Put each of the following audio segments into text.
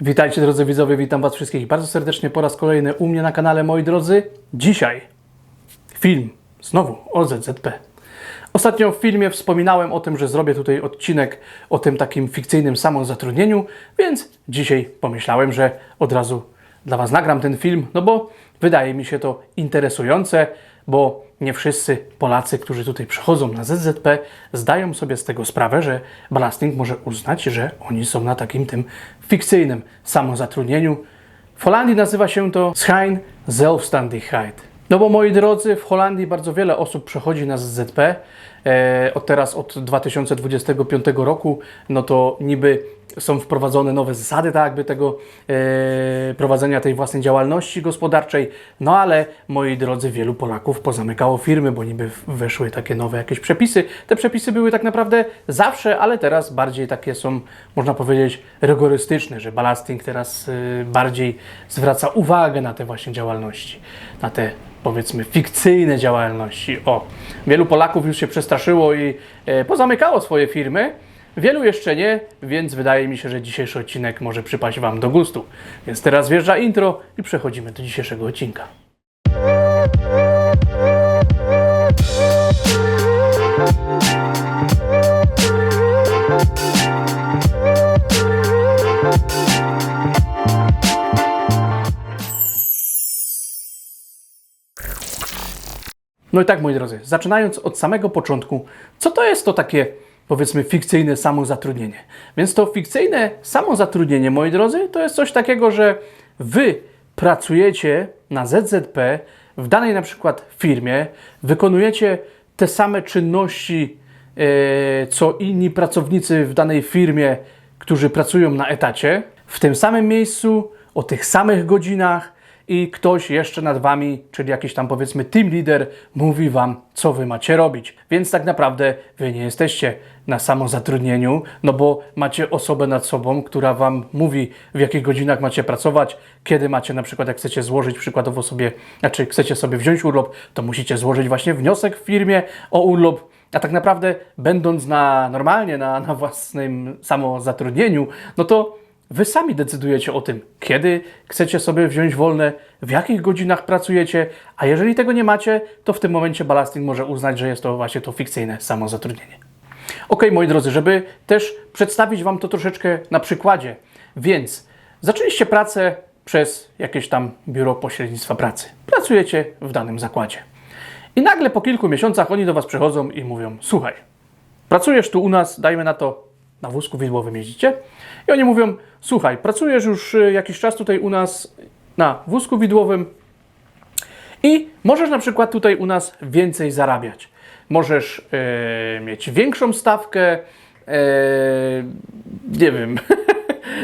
Witajcie drodzy widzowie, witam Was wszystkich bardzo serdecznie po raz kolejny u mnie na kanale, moi drodzy. Dzisiaj film znowu o ZZP. Ostatnio w filmie wspominałem o tym, że zrobię tutaj odcinek o tym takim fikcyjnym samozatrudnieniu, więc dzisiaj pomyślałem, że od razu dla Was nagram ten film, no bo wydaje mi się to interesujące, bo nie wszyscy Polacy, którzy tutaj przychodzą na ZZP, zdają sobie z tego sprawę, że Ballasting może uznać, że oni są na takim tym fikcyjnym samozatrudnieniu. W Holandii nazywa się to Schijn Zelfstandigheid. No bo moi drodzy, w Holandii bardzo wiele osób przechodzi na ZZP. E, od teraz, od 2025 roku, no to niby są wprowadzone nowe zasady, tak jakby tego e, prowadzenia tej własnej działalności gospodarczej. No ale moi drodzy, wielu Polaków pozamykało firmy, bo niby weszły takie nowe jakieś przepisy. Te przepisy były tak naprawdę zawsze, ale teraz bardziej takie są, można powiedzieć, rygorystyczne, że ballasting teraz y, bardziej zwraca uwagę na te właśnie działalności, na te powiedzmy fikcyjne działalności. O, wielu Polaków już się przestraszyło i e, pozamykało swoje firmy. Wielu jeszcze nie, więc wydaje mi się, że dzisiejszy odcinek może przypaść Wam do gustu. Więc teraz wjeżdża intro i przechodzimy do dzisiejszego odcinka. No i tak, moi drodzy, zaczynając od samego początku, co to jest to takie, powiedzmy, fikcyjne samozatrudnienie? Więc to fikcyjne samozatrudnienie, moi drodzy, to jest coś takiego, że wy pracujecie na ZZP w danej na przykład firmie, wykonujecie te same czynności, e, co inni pracownicy w danej firmie, którzy pracują na etacie, w tym samym miejscu, o tych samych godzinach, i ktoś jeszcze nad wami, czyli jakiś tam powiedzmy team leader, mówi wam, co wy macie robić. Więc tak naprawdę wy nie jesteście na samozatrudnieniu, no bo macie osobę nad sobą, która wam mówi, w jakich godzinach macie pracować, kiedy macie na przykład, jak chcecie złożyć przykładowo sobie, znaczy chcecie sobie wziąć urlop, to musicie złożyć właśnie wniosek w firmie o urlop. A tak naprawdę, będąc na normalnie, na, na własnym samozatrudnieniu, no to Wy sami decydujecie o tym, kiedy chcecie sobie wziąć wolne, w jakich godzinach pracujecie, a jeżeli tego nie macie, to w tym momencie ballasting może uznać, że jest to właśnie to fikcyjne samozatrudnienie. Ok, moi drodzy, żeby też przedstawić Wam to troszeczkę na przykładzie. Więc zaczęliście pracę przez jakieś tam biuro pośrednictwa pracy. Pracujecie w danym zakładzie. I nagle po kilku miesiącach oni do Was przychodzą i mówią: Słuchaj, pracujesz tu u nas, dajmy na to, na wózku widłowym jeździcie. I oni mówią, słuchaj, pracujesz już y, jakiś czas tutaj u nas na wózku widłowym i możesz na przykład tutaj u nas więcej zarabiać. Możesz e, mieć większą stawkę, e, nie wiem,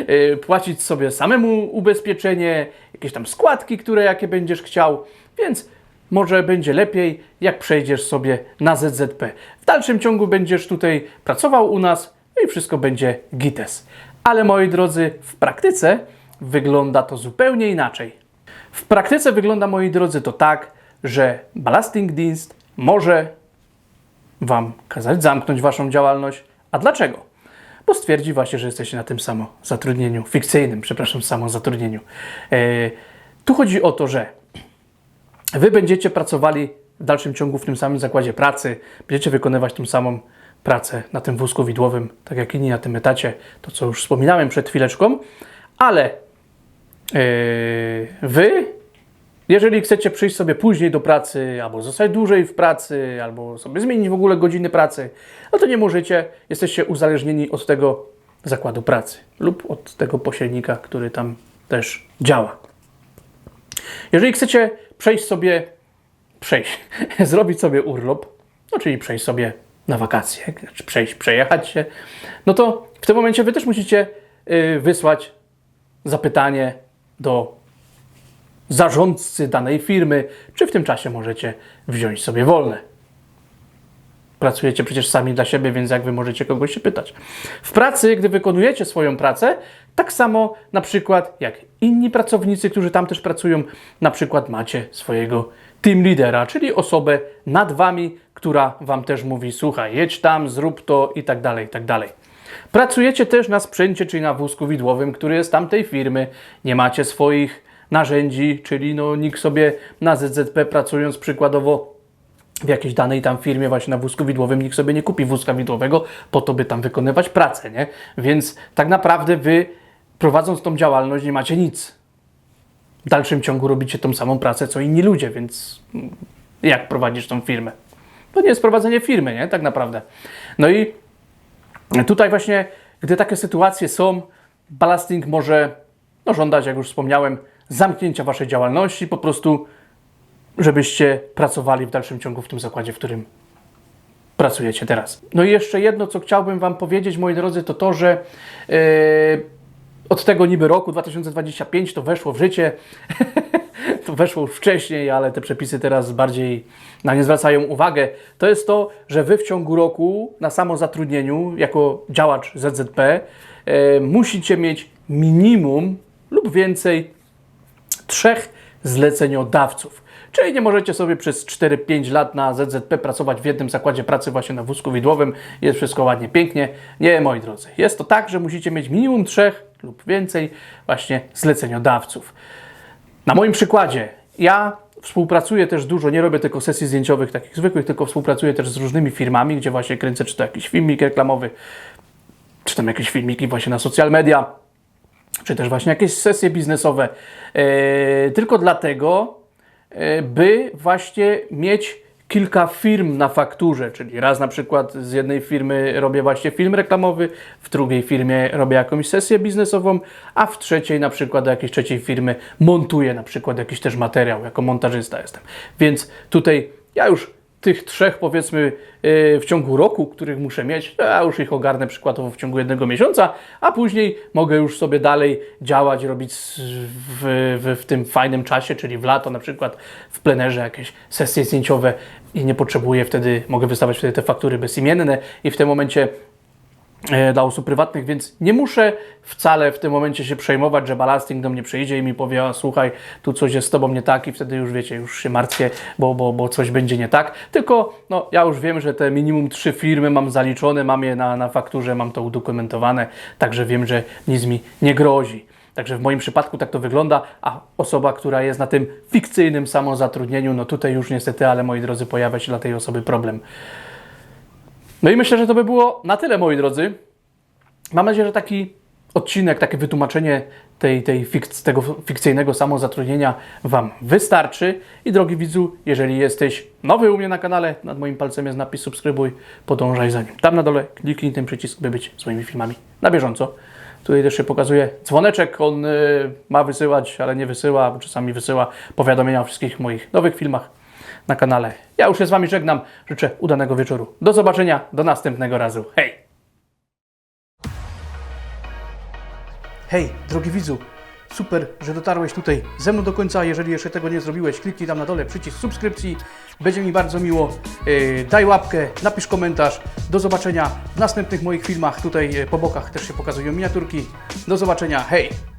e, płacić sobie samemu ubezpieczenie, jakieś tam składki, które jakie będziesz chciał, więc może będzie lepiej, jak przejdziesz sobie na ZZP. W dalszym ciągu będziesz tutaj pracował u nas no i wszystko będzie gites. Ale moi drodzy, w praktyce wygląda to zupełnie inaczej. W praktyce wygląda, moi drodzy, to tak, że Ballastingdienst może Wam kazać zamknąć Waszą działalność. A dlaczego? Bo stwierdzi właśnie, że jesteście na tym samo zatrudnieniu, fikcyjnym, przepraszam, samozatrudnieniu. E, tu chodzi o to, że Wy będziecie pracowali w dalszym ciągu w tym samym zakładzie pracy, będziecie wykonywać tą samą pracę na tym wózku widłowym, tak jak inni na tym etacie, to co już wspominałem przed chwileczką, ale yy, Wy, jeżeli chcecie przyjść sobie później do pracy, albo zostać dłużej w pracy, albo sobie zmienić w ogóle godziny pracy, no to nie możecie, jesteście uzależnieni od tego zakładu pracy lub od tego pośrednika, który tam też działa. Jeżeli chcecie przejść sobie, przejść, zrobić sobie urlop, no czyli przejść sobie na wakacje, czy przejść, przejechać się, no to w tym momencie wy też musicie y, wysłać zapytanie do zarządcy danej firmy, czy w tym czasie możecie wziąć sobie wolne. Pracujecie przecież sami dla siebie, więc jak wy możecie kogoś się pytać. W pracy, gdy wykonujecie swoją pracę, tak samo na przykład jak inni pracownicy, którzy tam też pracują, na przykład macie swojego team leadera, czyli osobę nad wami, która wam też mówi: słuchaj, jedź tam, zrób to i tak dalej, i tak dalej. Pracujecie też na sprzęcie, czyli na wózku widłowym, który jest tamtej firmy. Nie macie swoich narzędzi, czyli no nikt sobie na ZZP pracując przykładowo w jakiejś danej tam firmie właśnie na wózku widłowym nikt sobie nie kupi wózka widłowego po to, by tam wykonywać pracę, nie? Więc tak naprawdę wy prowadząc tą działalność nie macie nic. W dalszym ciągu robicie tą samą pracę, co inni ludzie, więc jak prowadzisz tą firmę? To nie jest prowadzenie firmy, nie? Tak naprawdę. No i tutaj właśnie, gdy takie sytuacje są, ballasting może no, żądać, jak już wspomniałem, zamknięcia waszej działalności, po prostu żebyście pracowali w dalszym ciągu w tym zakładzie, w którym pracujecie teraz. No i jeszcze jedno, co chciałbym Wam powiedzieć, moi drodzy, to to, że e, od tego niby roku 2025 to weszło w życie. to weszło już wcześniej, ale te przepisy teraz bardziej na nie zwracają uwagę. To jest to, że Wy w ciągu roku na samozatrudnieniu jako działacz ZZP e, musicie mieć minimum lub więcej trzech zleceniodawców. Czyli nie możecie sobie przez 4-5 lat na ZZP pracować w jednym zakładzie pracy właśnie na wózku widłowym. Jest wszystko ładnie, pięknie. Nie, moi drodzy. Jest to tak, że musicie mieć minimum trzech lub więcej właśnie zleceniodawców. Na moim przykładzie, ja współpracuję też dużo, nie robię tylko sesji zdjęciowych takich zwykłych, tylko współpracuję też z różnymi firmami, gdzie właśnie kręcę czy to jakiś filmik reklamowy, czy tam jakieś filmiki właśnie na social media, czy też właśnie jakieś sesje biznesowe. E, tylko dlatego, by właśnie mieć kilka firm na fakturze, czyli raz na przykład z jednej firmy robię właśnie film reklamowy, w drugiej firmie robię jakąś sesję biznesową, a w trzeciej na przykład do jakiejś trzeciej firmy montuję na przykład jakiś też materiał, jako montażysta jestem. Więc tutaj ja już tych trzech powiedzmy yy, w ciągu roku, których muszę mieć, ja już ich ogarnę przykładowo w ciągu jednego miesiąca, a później mogę już sobie dalej działać, robić w, w, w tym fajnym czasie, czyli w lato na przykład w plenerze jakieś sesje zdjęciowe i nie potrzebuję wtedy, mogę wystawiać wtedy te faktury bezimienne i w tym momencie dla osób prywatnych, więc nie muszę wcale w tym momencie się przejmować, że ballasting do mnie przyjdzie i mi powie, słuchaj, tu coś jest z Tobą nie tak i wtedy już wiecie, już się martwię, bo, bo, bo coś będzie nie tak. Tylko no, ja już wiem, że te minimum trzy firmy mam zaliczone, mam je na, na fakturze, mam to udokumentowane, także wiem, że nic mi nie grozi. Także w moim przypadku tak to wygląda, a osoba, która jest na tym fikcyjnym samozatrudnieniu, no tutaj już niestety, ale moi drodzy, pojawia się dla tej osoby problem. No i myślę, że to by było na tyle, moi drodzy. Mam nadzieję, że taki odcinek, takie wytłumaczenie tej, tej fik tego fikcyjnego samozatrudnienia Wam wystarczy. I drogi widzu, jeżeli jesteś nowy u mnie na kanale, nad moim palcem jest napis subskrybuj, podążaj za nim. Tam na dole kliknij ten przycisk, by być z moimi filmami na bieżąco. Tutaj też się pokazuje dzwoneczek, on y, ma wysyłać, ale nie wysyła, czasami wysyła powiadomienia o wszystkich moich nowych filmach na kanale. Ja już się z Wami żegnam, życzę udanego wieczoru. Do zobaczenia, do następnego razu. Hej! Hej, drogi widzu, super, że dotarłeś tutaj ze mną do końca. Jeżeli jeszcze tego nie zrobiłeś, kliknij tam na dole przycisk subskrypcji. Będzie mi bardzo miło. Yy, daj łapkę, napisz komentarz. Do zobaczenia w następnych moich filmach. Tutaj yy, po bokach też się pokazują miniaturki. Do zobaczenia, hej!